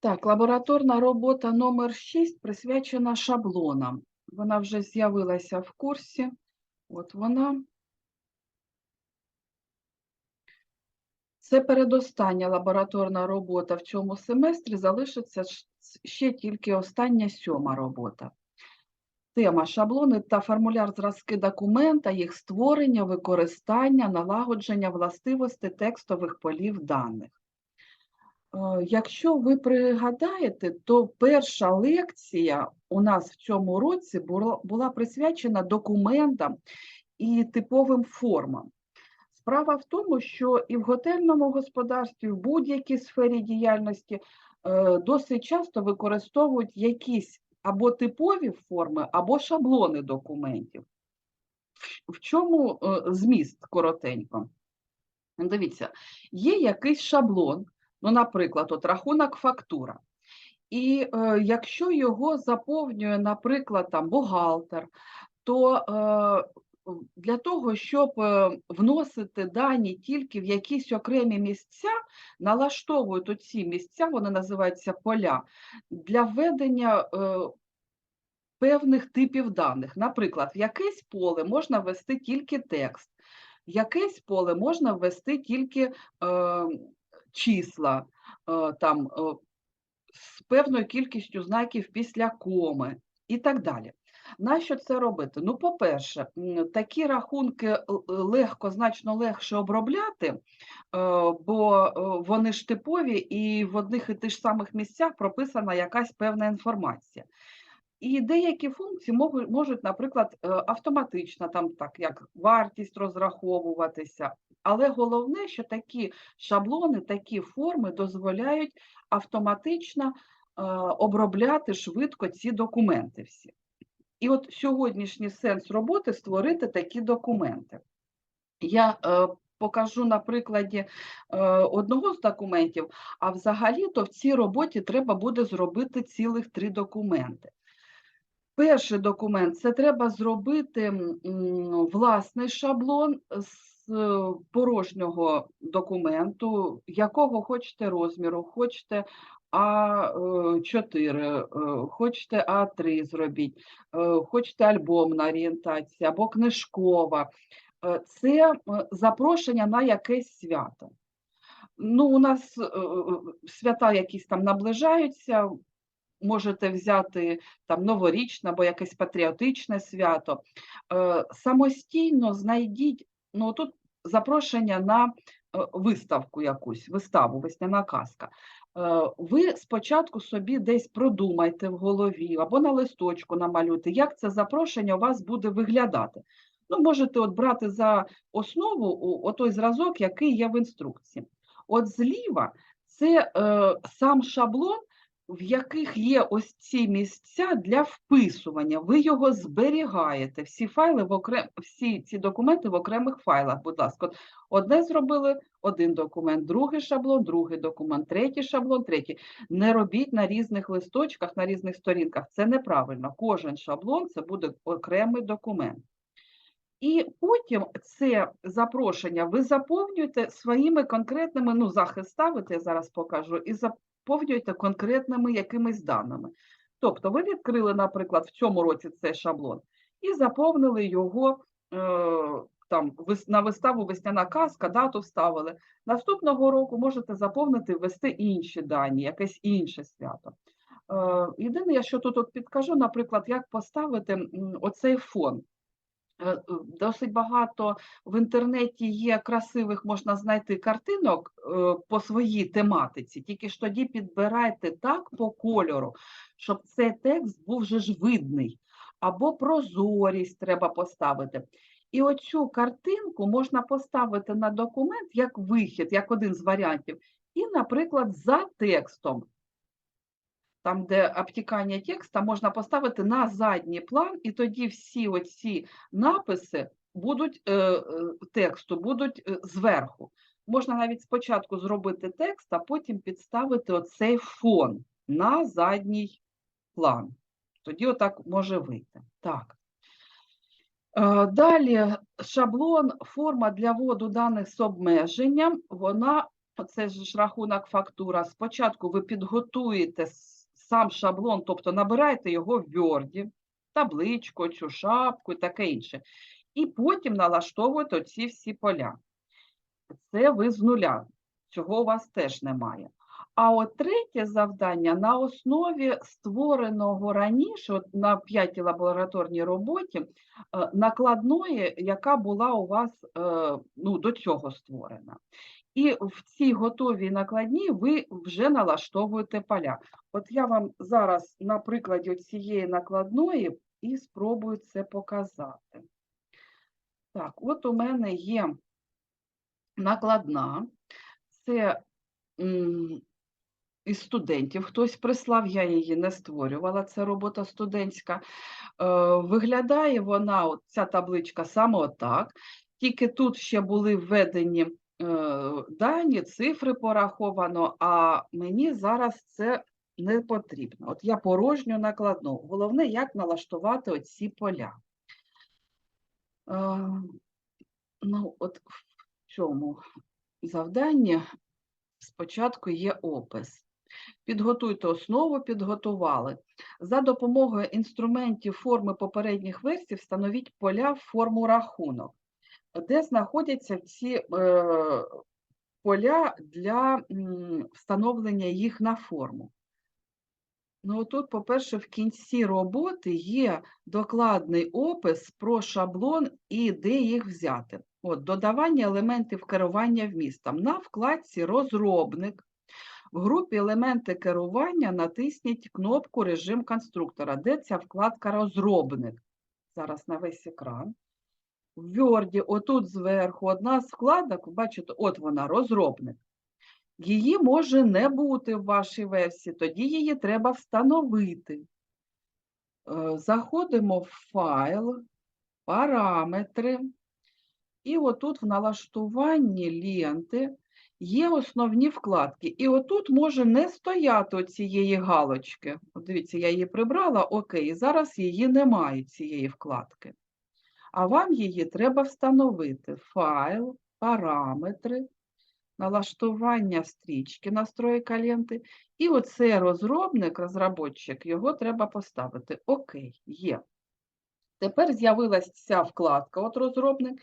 Так, лабораторна робота номер 6 присвячена шаблонам. Вона вже з'явилася в курсі. От вона. Це передостання лабораторна робота в цьому семестрі, залишиться ще тільки остання сьома робота. Тема шаблони та формуляр зразки документа, їх створення, використання, налагодження властивостей текстових полів даних. Е, Якщо ви пригадаєте, то перша лекція у нас в цьому році була, присвячена документам і типовим формам. Справа в тому, що і в готельному господарстві, в будь-якій сфері діяльності е, досить часто використовують якісь або типові форми, або шаблони документів. В- В чому е, зміст коротенько? Дивіться, є якийсь шаблон, ну, наприклад, от рахунок фактура. І е, якщо його заповнює, наприклад, там бухгалтер, то е, для того, щоб е, вносити дані тільки в якісь окремі місця, налаштовують оці місця, вони називаються поля, для введення е, певних типів даних. Наприклад, в якесь поле можна ввести тільки текст, в якесь поле можна ввести тільки е, числа, е, там, е, з певною кількістю знаків після коми і так далі. Нащо це робити? Ну, по-перше, такі рахунки легко, значно легше обробляти, е, бо е, вони ж типові і в одних і тих ж самих місцях прописана якась певна інформація. І деякі функції можуть, наприклад, е, автоматично, там так як вартість розраховуватися. Але головне, що такі шаблони, такі форми дозволяють автоматично е, обробляти швидко ці документи всі. І от сьогоднішній сенс роботи створити такі документи. Я е, покажу на прикладі е, одного з документів, а взагалі-то в цій роботі треба буде зробити цілих три документи. Перший документ це треба зробити власний шаблон з порожнього документу, якого хочете розміру, хочете А4, е, хочете А3 зробіть, е, хочете альбомна орієнтація або книжкова. Е, Це е, запрошення на якесь свято. Ну, у нас е, е, свята якісь там наближаються, можете взяти там новорічне або якесь патріотичне свято. Е, Самостійно знайдіть, ну тут запрошення на е, виставку якусь, виставу, весняна казка. Е, Ви спочатку собі десь продумайте в голові або на листочку намалюйте, як це запрошення у вас буде виглядати. Ну, можете от брати за основу отой зразок, який є в інструкції. От зліва це е, сам шаблон, в яких є ось ці місця для вписування. Ви його зберігаєте, всі файли в окрем... всі ці документи в окремих файлах. Будь ласка, одне зробили один документ, другий шаблон, другий документ, третій шаблон, третій. Не робіть на різних листочках, на різних сторінках. Це неправильно. Кожен шаблон це буде окремий документ. І потім це запрошення ви заповнюєте своїми конкретними, ну, захист я зараз покажу, і заповнюєте конкретними якимись даними. Тобто ви відкрили, наприклад, в цьому році цей шаблон і заповнили його е, там, на виставу весняна казка, дату вставили. Наступного року можете заповнити, ввести інші дані, якесь інше свято. Е, Єдине, я що тут от підкажу, наприклад, як поставити оцей фон. Е, е, Досить багато в інтернеті є красивих, можна знайти картинок е, по своїй тематиці, тільки ж тоді підбирайте так по кольору, щоб цей текст був вже ж видний, або прозорість треба поставити. І оцю картинку можна поставити на документ як вихід, як один з варіантів, і, наприклад, за текстом там, де обтікання текста, можна поставити на задній план, і тоді всі оці написи будуть е, е, тексту будуть е, зверху. Можна навіть спочатку зробити текст, а потім підставити оцей фон на задній план. Тоді отак може вийти. Так. Е, Далі шаблон, форма для вводу даних з обмеженням, вона це ж рахунок фактура. Спочатку ви підготуєте сам шаблон, тобто набираєте його в Word, табличку, цю шапку і таке інше. І потім налаштовуєте оці всі поля. Це ви з нуля. Цього у вас теж немає. А от третє завдання на основі створеного раніше, от на п'ятій лабораторній роботі, е, накладної, яка була у вас е, ну, до цього створена. І в цій готовій накладній ви вже налаштовуєте поля. От я вам зараз на прикладі цієї накладної і спробую це показати. Так, от у мене є накладна. Це із студентів хтось прислав, я її не створювала, це робота студентська. Е, виглядає вона, от ця табличка, саме отак. Тільки тут ще були введені дані, цифри пораховано, а мені зараз це не потрібно. От я порожню накладну. Головне, як налаштувати оці поля. Е, ну, от в цьому завданні спочатку є опис. Підготуйте основу, підготували. За допомогою інструментів форми попередніх версій встановіть поля в форму рахунок, де знаходяться ці е, поля для встановлення їх на форму. Ну, тут, по-перше, в кінці роботи є докладний опис про шаблон і де їх взяти. От, додавання елементів керування вмістом. На вкладці Розробник в групі елементи керування натисніть кнопку Режим конструктора. Де ця вкладка Розробник? Зараз на весь екран. В Word, отут зверху, одна з вкладок, бачите, от вона, розробник. Її може не бути в вашій версії, тоді її треба встановити. Е, Заходимо в файл, параметри, і отут в налаштуванні ленти є основні вкладки. І отут може не стояти цієї галочки. Дивіться, я її прибрала, окей, зараз її немає, цієї вкладки. А вам її треба встановити. Файл, параметри, налаштування стрічки, настройка ленти. І оцей розробник, розробник, його треба поставити. Окей, є. Тепер з'явилася ця вкладка, от розробник,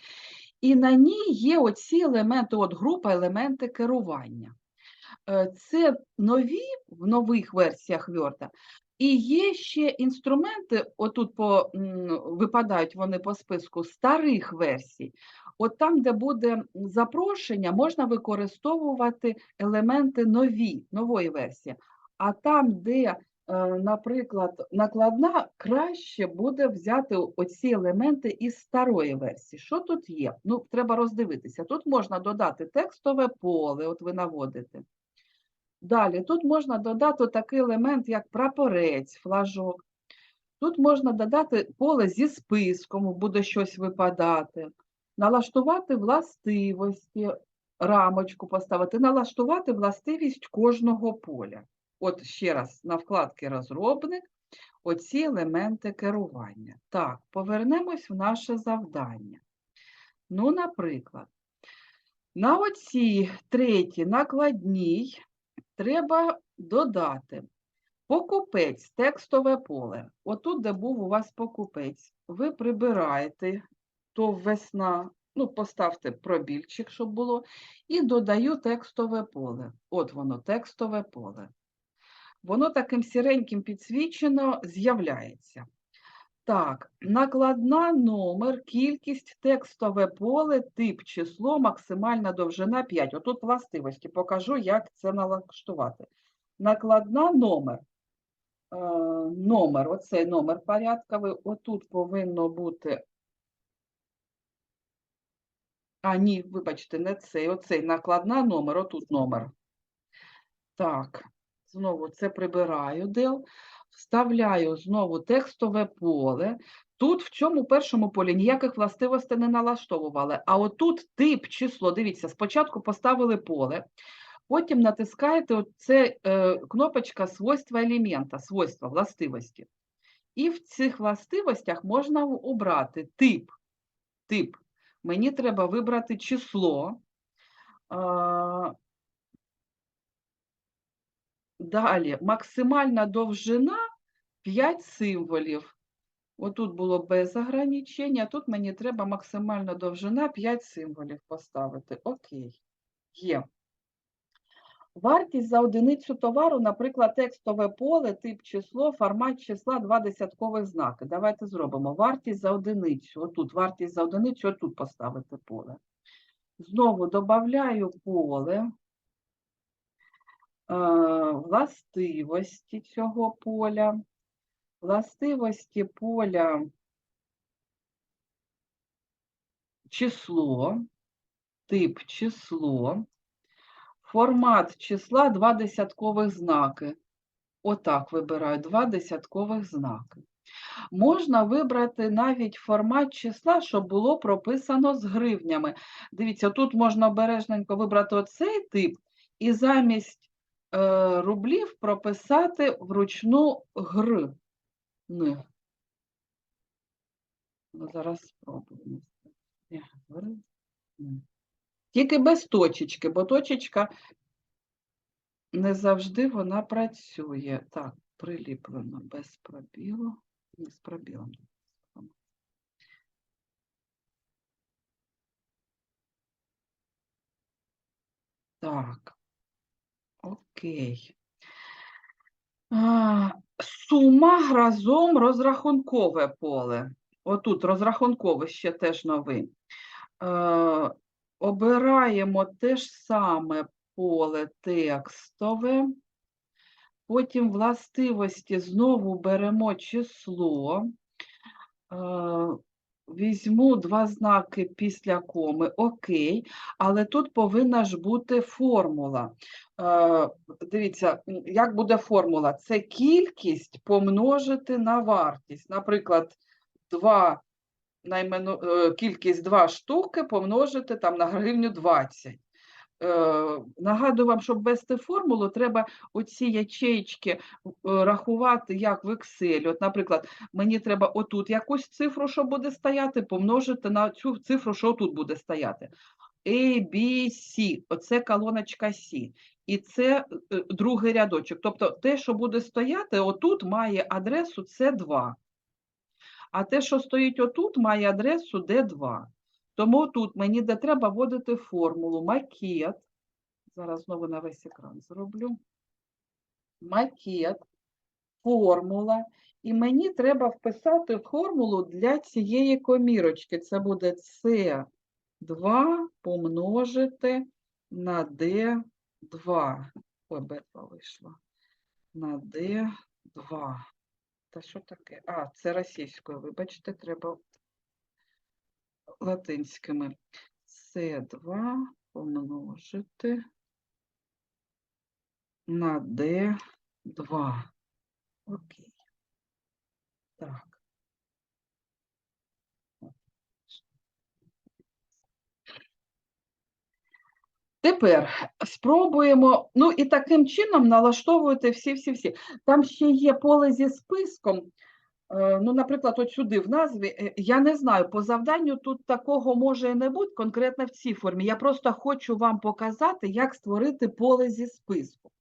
і на ній є оці елементи, от група елементи керування. Е, Це нові в нових версіях Word, і є ще інструменти, отут по, випадають вони по списку старих версій. От там, де буде запрошення, можна використовувати елементи нові, нової версії. А там, де, е, наприклад, накладна, краще буде взяти оці елементи із старої версії. Що тут є? Ну, треба роздивитися. Тут можна додати текстове поле, от ви наводите. Далі, тут можна додати такий елемент, як прапорець, флажок. Тут можна додати поле зі списком, буде щось випадати, налаштувати властивості, рамочку поставити, налаштувати властивість кожного поля. От ще раз, на вкладці розробник, оці елементи керування. Так, повернемось в наше завдання. Ну, наприклад, на оцій третій накладній треба додати покупець, текстове поле. Отут, де був у вас покупець, ви прибираєте то весна, ну, поставте пробільчик, щоб було, і додаю текстове поле. От воно, текстове поле. Воно таким сіреньким підсвічено з'являється. Так, накладна номер, кількість, текстове поле, тип, число, максимальна довжина 5. Отут властивості покажу, як це налаштувати. Накладна номер. Е, номер, оцей номер порядковий, отут повинно бути. А, ні, вибачте, не цей, оцей накладна номер, отут номер. Так, знову це прибираю дел, вставляю знову текстове поле. Тут в цьому першому полі ніяких властивостей не налаштовували. А отут тип, число, дивіться, спочатку поставили поле, потім натискаєте оце е, кнопочка свойства елемента, свойства, властивості. І в цих властивостях можна обрати тип. Тип. Мені треба вибрати число. Далі максимальна довжина 5 символів. Отут було без ограничення, тут мені треба максимальна довжина 5 символів поставити. Окей. Є. Вартість за одиницю товару, наприклад, текстове поле, тип число, формат числа, два десяткових знаки. Давайте зробимо. Вартість за одиницю. Отут вартість за одиницю, отут поставити поле. Знову додаю поле. Е, Властивості цього поля. Властивості поля число, тип число, формат числа два десяткових знаки. Отак вибираю два десяткових знаки. Можна вибрати навіть формат числа, щоб було прописано з гривнями. Дивіться, тут можна обережненько вибрати оцей тип і замість рублів прописати вручну гр. Н. Ну, зараз спробуємо. Н. Тільки без точечки, бо точечка не завжди вона працює. Так, приліплено без пробілу. Ні, з пробілом. Так. Окей. А, сума разом розрахункове поле. Отут розрахункове ще теж новий. Е, обираємо те ж саме поле текстове. Потім властивості знову беремо число. Е, Візьму два знаки після коми, окей, але тут повинна ж бути формула. Е, Дивіться, як буде формула? Це кількість помножити на вартість. Наприклад, два наймену, е, кількість 2 штуки помножити там, на гривню 20. Е, Нагадую вам, щоб ввести формулу, треба оці ячеїчки е, рахувати як в Excel. От, наприклад, мені треба отут якусь цифру, що буде стояти, помножити на цю цифру, що тут буде стояти. A, B, C. Оце колоночка C. І це е, другий рядочок. Тобто те, що буде стояти, отут має адресу C2. А те, що стоїть отут, має адресу D2. Тому тут мені де треба вводити формулу макет. Зараз знову на весь екран зроблю. Макет, формула. І мені треба вписати формулу для цієї комірочки. Це буде С2 помножити на D2. Ой, Б2 вийшло. На D2. Та що таке? А, це російською, вибачте, треба латинськими. С2 помножити на D2. Окей. Так. Тепер спробуємо, ну і таким чином налаштовувати всі-всі-всі. Там ще є поле зі списком. Е, Ну, наприклад, от сюди в назві, е, я не знаю, по завданню тут такого може і не бути конкретно в цій формі. Я просто хочу вам показати, як створити поле зі списку.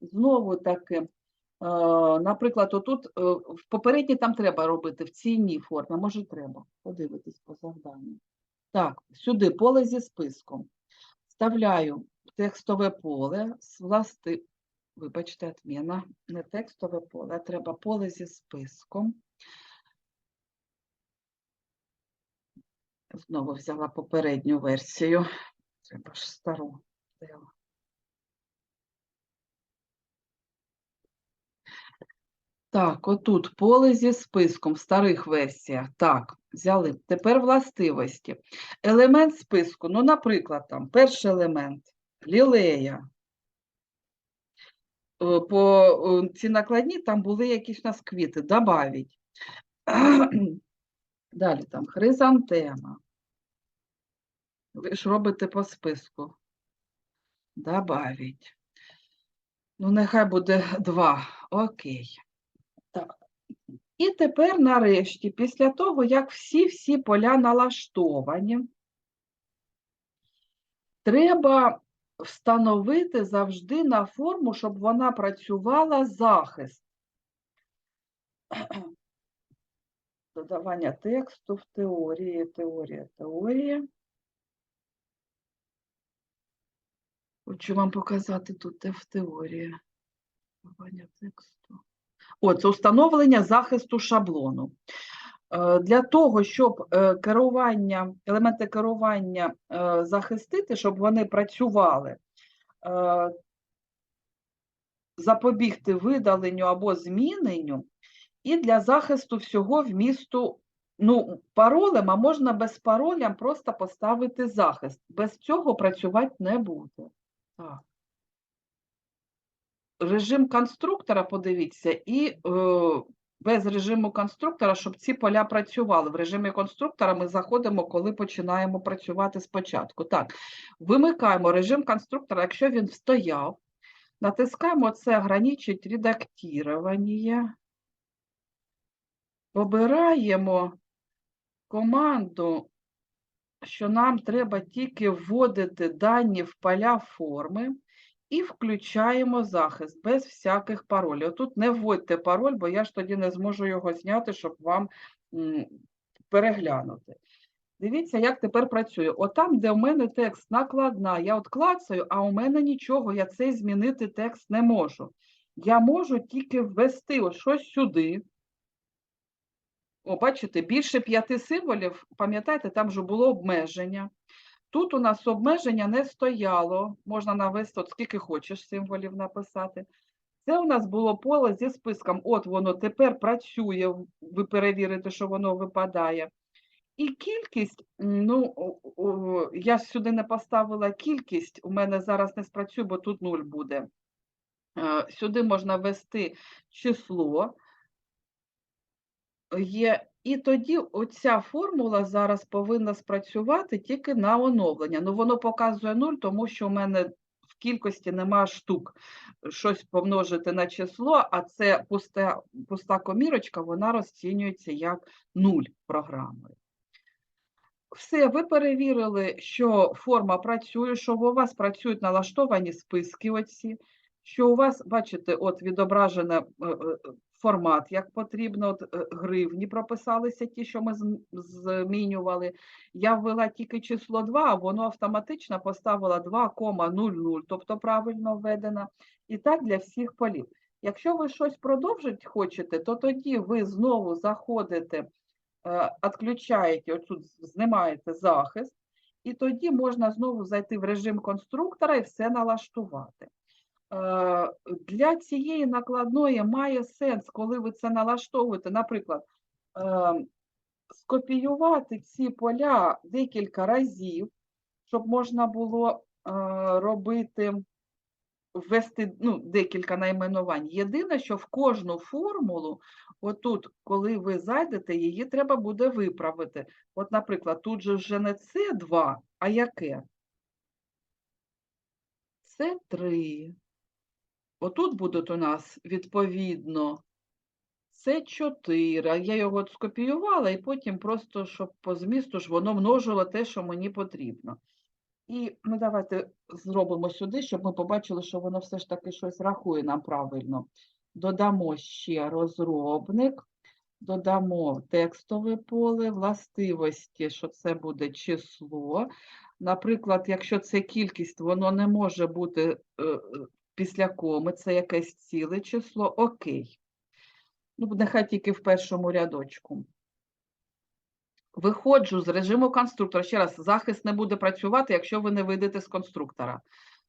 Знову таки, е, наприклад, отут в попередній там треба робити, в цій формі, може треба. Подивитись по завданню. Так, сюди поле зі списком. Вставляю текстове поле з власти... Вибачте, отміна, не текстове поле, а треба поле зі списком. Знову взяла попередню версію. Треба ж стару. Так, отут поле зі списком в старих версіях. Так, взяли. Тепер властивості. Елемент списку, ну, наприклад, там перший елемент лілея. Е, По е, ці накладні там були якісь у нас квіти, добавить. Далі там хризантема. Ви ж робите по списку. Добавить. Ну, нехай буде два. Окей. Так. І тепер нарешті, після того, як всі-всі поля налаштовані, треба встановити завжди на форму, щоб вона працювала захист. Додавання тексту в теорії, теорія, теорія. Хочу вам показати тут в теорії. Додавання тексту. О, це установлення захисту шаблону. Е, Для того, щоб е, керування, елементи керування е, захистити, щоб вони працювали, запобігти видаленню або зміненню, і для захисту всього вмісту, ну, паролем, а можна без паролям просто поставити захист. Без цього працювати не буде. Так. Режим конструктора, подивіться, і е, без режиму конструктора, щоб ці поля працювали. В режимі конструктора ми заходимо, коли починаємо працювати спочатку. Так, вимикаємо режим конструктора, якщо він стояв, натискаємо це ограничить редактування. Обираємо команду, що нам треба тільки вводити дані в поля форми і включаємо захист без всяких паролів. Тут не вводьте пароль, бо я ж тоді не зможу його зняти, щоб вам переглянути. Дивіться, як тепер працює. Отам, де у мене текст накладна, я от клацаю, а у мене нічого, я цей змінити текст не можу. Я можу тільки ввести ось щось сюди. О, бачите, більше п'яти символів, пам'ятаєте, там же було обмеження. Тут у нас обмеження не стояло, можна навести, от скільки хочеш символів написати. Це у нас було поле зі списком. От воно тепер працює, ви перевірите, що воно випадає. І кількість, ну, я сюди не поставила кількість, у мене зараз не спрацює, бо тут 0 буде. Е, Сюди можна ввести число. Є, і тоді оця формула зараз повинна спрацювати тільки на оновлення. Ну, воно показує 0, тому що у мене в кількості нема штук. Щось помножити на число, а це пуста, пуста комірочка, вона розцінюється як 0 програмою. Все, ви перевірили, що форма працює, що у вас працюють налаштовані списки оці, що у вас, бачите, от відображено е, е, формат, як потрібно, от е, гривні прописалися ті, що ми змінювали. Я ввела тільки число 2, а воно автоматично поставило 2,00, тобто правильно введено. І так для всіх полів. Якщо ви щось продовжити хочете, то тоді ви знову заходите е, відключаєте, отут знімаєте захист, і тоді можна знову зайти в режим конструктора і все налаштувати. Е, Для цієї накладної має сенс, коли ви це налаштовуєте, наприклад, е, скопіювати ці поля декілька разів, щоб можна було е, робити ввести ну, декілька найменувань. Єдине, що в кожну формулу, отут, коли ви зайдете, її треба буде виправити. От, наприклад, тут же вже не С2, а яке? С3. Отут будуть у нас відповідно С4. Я його скопіювала і потім просто, щоб по змісту ж воно множило те, що мені потрібно. І ну, давайте зробимо сюди, щоб ми побачили, що воно все ж таки щось рахує нам правильно. Додамо ще розробник, додамо текстове поле, властивості, що це буде число. Наприклад, якщо це кількість, воно не може бути е, е, після коми, це якесь ціле число, окей. Ну, нехай тільки в першому рядочку. Виходжу з режиму конструктора. Ще раз, захист не буде працювати, якщо ви не вийдете з конструктора.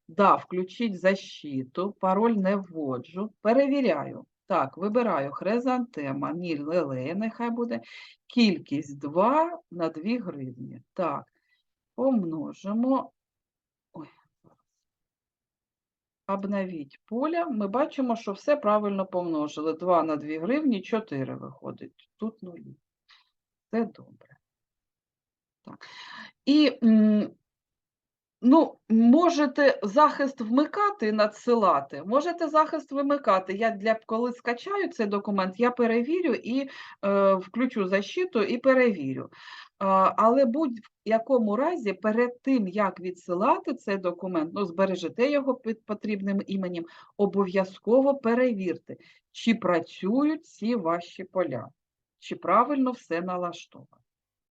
Да, включіть защиту, пароль не вводжу. Перевіряю. Так, вибираю хризантема, ні, лелея, нехай буде. Кількість 2 на 2 гривні. Так, помножимо. Ой, зараз. Обновіть поля. Ми бачимо, що все правильно помножили. 2 на 2 гривні, 4 виходить. Тут нулі. Це добре. Так. І ну, можете захист вмикати і надсилати, можете захист вимикати. Я для коли скачаю цей документ, я перевірю і е, включу защиту і перевірю. Але будь-якому разі, перед тим, як відсилати цей документ, ну, збережете його під потрібним іменем, обов'язково перевірте, чи працюють ці ваші поля, чи правильно все налаштовано.